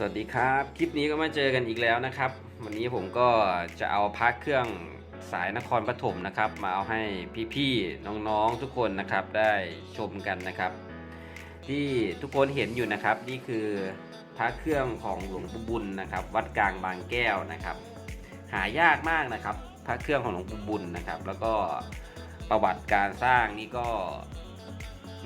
สวัสดีครับ คลิปนี้ก็มาเจอกันอีกแล้วนะครับ วันนี้ผมก็จะเอาพักเครื่องสายนครปฐมนะครับ มาเอาให้พี่ๆน้องๆทุกคนนะครับได้ชมกันนะครับ ที่ทุกคนเห็นอยู่นะครับ นี่คือพระเครื่องของหลวงปู่บุญนะครับ วัดกลางบางแก้วนะครับ หายากมากนะครับพระเครื่องของหลวงปู่บุญนะครับ แล้วก็ประวัติการสร้างนี่ก็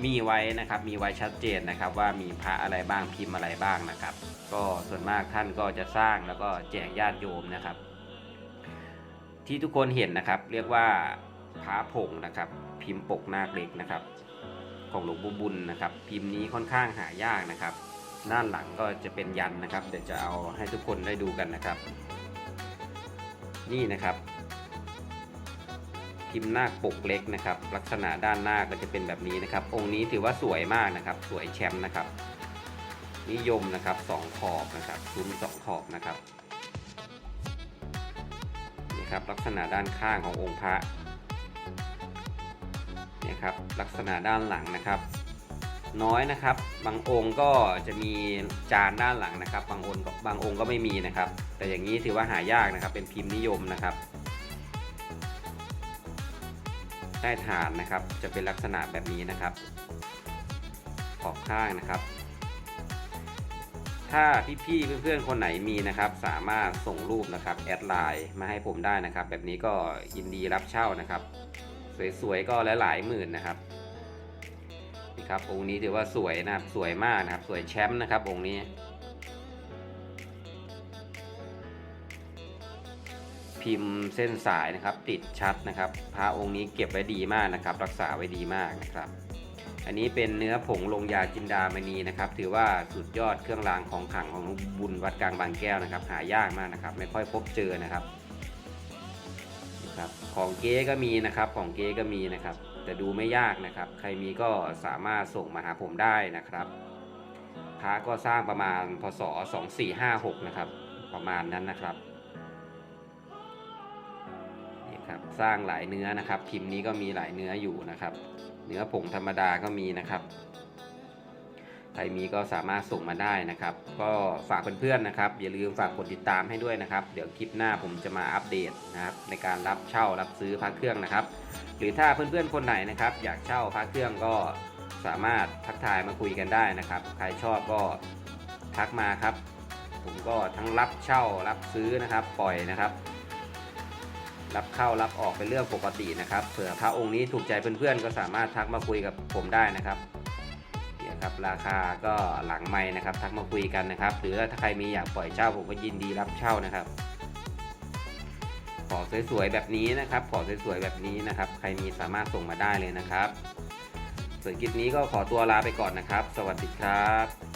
มีไว้นะครับมีไว้ชัดเจนนะครับว่ามีพระอะไรบ้างพิมพ์อะไรบ้างนะครับ ก็ส่วนมากท่านก็จะสร้างแล้วก็แจกญาติโยมนะครับ ที่ทุกคนเห็นนะครับ เรียกว่าพระผงนะครับ พิมพ์ปกนาคเล็กนะครับ ของหลวงปู่บุญนะครับ พิมพ์นี้ค่อนข้างหายากนะครับ ด้านหลังก็จะเป็นยันนะครับ เดี๋ยวจะเอาให้ทุกคนได้ดูกันนะครับ นี่นะครับ พิมพ์นาคปกเล็กนะครับ ลักษณะด้านหน้าก็จะเป็นแบบนี้นะครับ องค์นี้ถือว่าสวยมากนะครับ สวยแชมป์นะครับ นิยมนะครับสองขอบนะครับซุ้มสองขอบนะครับนี่ครับลักษณะด้านข้างขององค์พระนี่ครับลักษณะด้านหลังนะครับ น้อยนะครับ บางองค์ก็จะมีจานด้านหลังนะครับ บางองค์ก็บางองค์ก็ไม่มีนะครับ แต่อย่างนี้ถือว่าหายากนะครับ เป็นพิมพ์นิยมนะครับ ใต้ฐานนะครับ จะเป็นลักษณะแบบนี้นะครับ ขอบข้างนะครับ ถ้าพี่ๆเพื่อนๆคนไหนมีนะครับ สามารถส่งรูปนะครับแอดไลน์มาให้ผมได้นะครับ แบบนี้ก็ยินดีรับเช่านะครับ สวยๆก็หลายๆหมื่นนะครับนี่ครับองค์นี้ถือว่าสวยนะครับสวยมากนะครับ สวยแชมป์นะครับองค์นี้ พิมพ์เส้นสายนะครับ ติดชัดนะครับพระองค์นี้เก็บไว้ดีมากนะครับ รักษาไว้ดีมากนะครับ อันนี้เป็นเนื้อผงลงยาจินดามณีนะครับ ถือว่าสุดยอดเครื่องรางของขลังของบุญวัดกลางบางแก้วนะครับ หายากมากนะครับ ไม่ค่อยพบเจอนะครับนะครับของเก๊ก็มีนะครับของเก๊ก็มีนะครับ แต่ดูไม่ยากนะครับ ใครมีก็สามารถส่งมาหาผมได้นะครับพระก็สร้างประมาณพศ 2456 นะครับ ประมาณนั้นนะครับ ครับ สร้างหลายเนื้อนะครับ พิมพ์นี้ก็มีหลายเนื้ออยู่นะครับ เนื้อผงธรรมดาก็มีนะครับใครมีก็สามารถส่งมาได้นะครับ ก็ฝากเพื่อนๆนะครับ อย่าลืมฝากกดติดตามให้ด้วยนะครับ เดี๋ยวคลิปหน้าผมจะมาอัปเดตนะครับ ในการรับเช่ารับซื้อพระเครื่องนะครับ หรือถ้าเพื่อนๆคนไหนนะครับ อยากเช่าพระเครื่องก็สามารถทักทายมาคุยกันได้นะครับ ใครชอบก็ทักมาครับ ผมก็ทั้งรับเช่ารับซื้อนะครับ ปล่อยนะครับ รับเข้ารับออกเป็นเรื่องปกตินะครับเผื่อพระองค์นี้ถูกใจเพื่อนๆ ก็สามารถทักมาคุยกับผมได้นะครับเนี่ยครับราคาก็หลังไม้นะครับ ทักมาคุยกันนะครับ หรือถ้าใครมีอยากปล่อยเช่าผมก็ยินดีรับเช่านะครับขอสวยๆแบบนี้นะครับขอสวยๆแบบนี้นะครับ ใครมีสามารถส่งมาได้เลยนะครับส่วนคลิปนี้ก็ขอตัวลาไปก่อนนะครับ สวัสดีครับ